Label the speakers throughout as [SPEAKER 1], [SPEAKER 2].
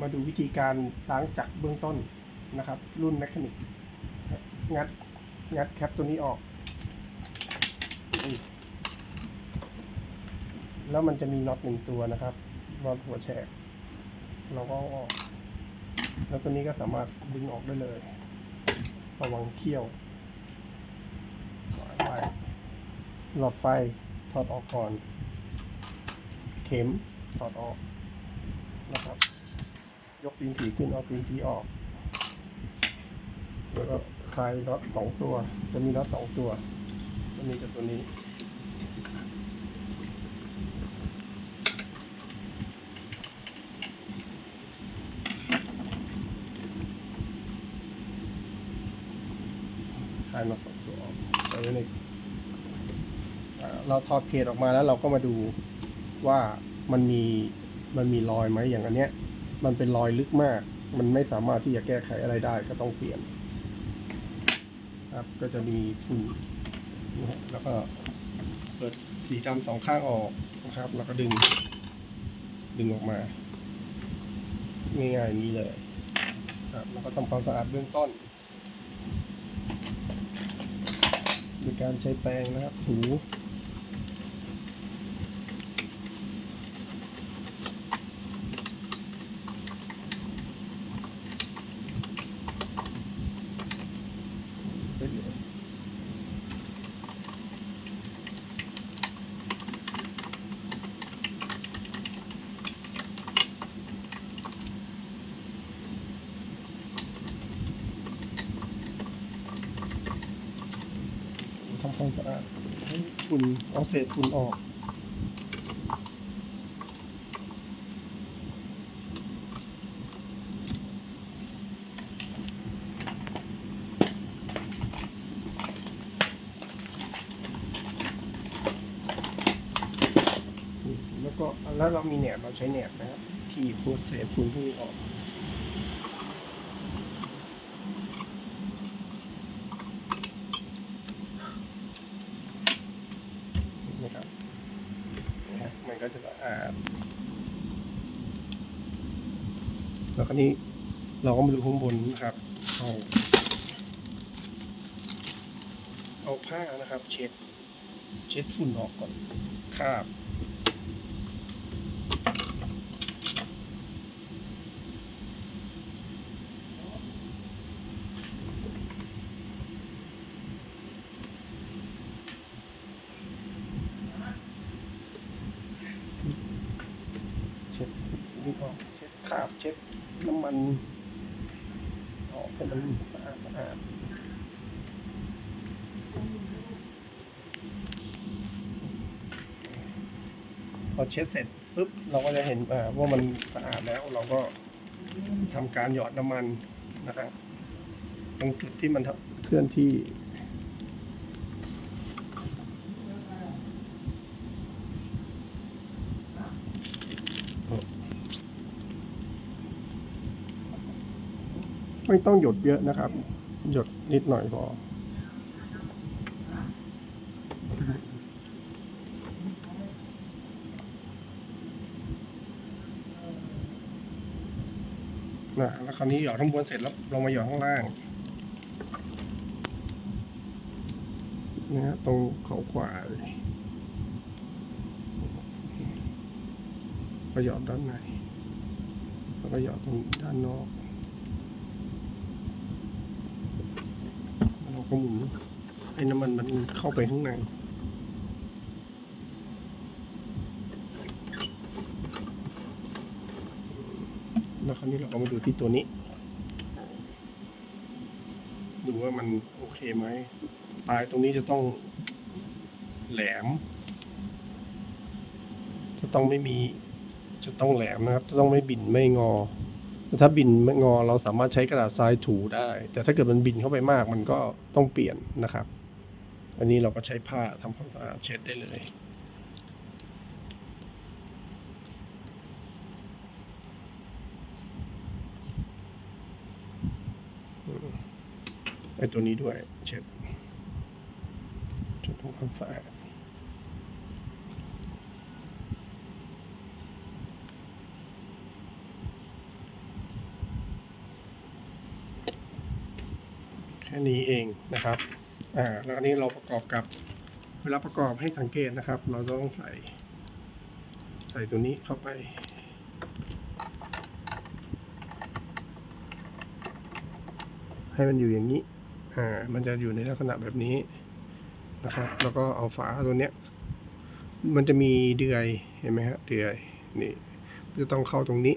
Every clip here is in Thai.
[SPEAKER 1] มาดูวิธีการล้างจักรเบื้องต้นนะครับ รุ่นแมคานิกงัดงัดแคปตัวนี้ออก แล้วมันจะมีน็อตหนึ่งตัวนะครับน็อตหัวแฉกเราก็ออก แล้วตัวนี้ก็สามารถดึงออกได้เลยระวังเขี้ยวถอดไว้หลอดไฟถอดออกก่อน เข็มถอดออกนะครับ ยกตีนผีขึ้นเอาตีนผีออก แล้วก็คลายน็อตสองตัว จะมีน็อตสองตัวตัวนี้กับตัวนี้คลายน็อตสองตัวออกใส่ไว้ในอ่าเราถอดเกรดออกมาแล้วเราก็มาดูว่ามันมีมันมีรอยไหมอย่างอันเนี้ย มันเป็นรอยลึกมาก มันไม่สามารถที่จะแก้ไขอะไรได้ก็ต้องเปลี่ยน ครับก็จะมีฝุ่นนะแล้วก็เปิดสีดำสองข้างออกนะครับ แล้วก็ดึง ดึงออกมาง่ายๆนี้เลยครับแล้วก็ทำความสะอาดเบื้องต้นโดยการใช้แปรงนะครับถู ทำความสะอาดให้ฝุ่นเอาเศษฝุ่นออกแล้วก็แล้วเรามีแหนบเราใช้แหนบนะครับที่พวกเศษฝุ่นพวกนี้ออก นะครับนะฮะมันก็จะสะอาด แล้วคราวนี้เราก็มาดูข้างบนนะครับเอาเอาผ้านะครับ เช็ด เช็ดฝุ่นออกก่อนคราบ เช็ดฝุ่นออกเช็ด คราบเช็ดน้ำมันออกให้มันสะอาดสะอาดพอเช็ดเสร็จปุ๊บเราก็จะเห็นว่ามันสะอาดแล้วเราก็ทำการหยอดน้ำมันนะครับตรงจุดที่มันเคลื่อนที่ ไม่ต้องหยดเยอะนะครับ หยดนิดหน่อยพอนะแล้วคราวนี้หยอดข้างบนเสร็จแล้วลงมาหยอดข้างล่างนะฮะตรงเขาขวาเลยก็หยอดด้านในแล้วก็หยอดตรงด้านนอก แล้วเราหมุนให้น้ำมันมันเข้าไปข้างในแล้วคราวนี้เราก็มาดูที่ตัวนี้ ดูว่ามันโอเคไหมปลายตรงนี้จะต้องแหลม จะต้องไม่มี จะต้องแหลมนะครับ จะต้องไม่บินไม่งอ ถ้าบินงอเราสามารถใช้กระดาษทรายถูได้ แต่ถ้าเกิดมันบินเข้าไปมากมันก็ต้องเปลี่ยนนะครับ อันนี้เราก็ใช้ผ้าทำความสะอาดเช็ดได้เลยไอตัวนี้ด้วยเช็ดเช็ดทำความสะอาด ค่นี้เองนะครับอ่าแล้วอันนี้เราประกอบกับเวลาประกอบให้สังเกตนะครับ เราต้องใส่ ใส่ตัวนี้เข้าไปให้มันอยู่อย่างนี้ อ่า มันจะอยู่ในลักษณะแบบนี้นะครับ แล้วก็เอาฝาตัวเนี้ย มันจะมีเดือย เห็นไหมฮะ เดือย นี่ จะต้องเข้าตรงนี้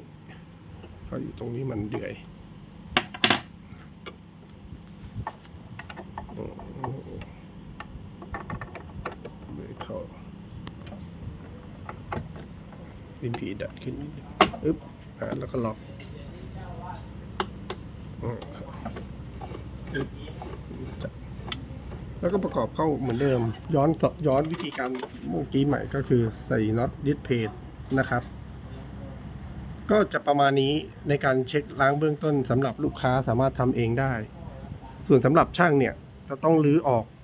[SPEAKER 1] เข้าอยู่ตรงนี้มันเดือยโอ้โหเดือยเข้า เป็นผีดัดขึ้นนิดนึงอึ๊บอ่าแล้วก็ล็อกอืมอึ๊บจับแล้วก็ประกอบเข้าเหมือนเดิม ย้อนย้อนวิธีการเมื่อกี้ใหม่ก็คือใส่น็อตดิสเพจนะครับ ก็จะประมาณนี้ในการเช็คล้างเบื้องต้นสำหรับลูกค้าสามารถทำเองได้ ส่วนสำหรับช่างเนี่ย จะต้องรื้อออก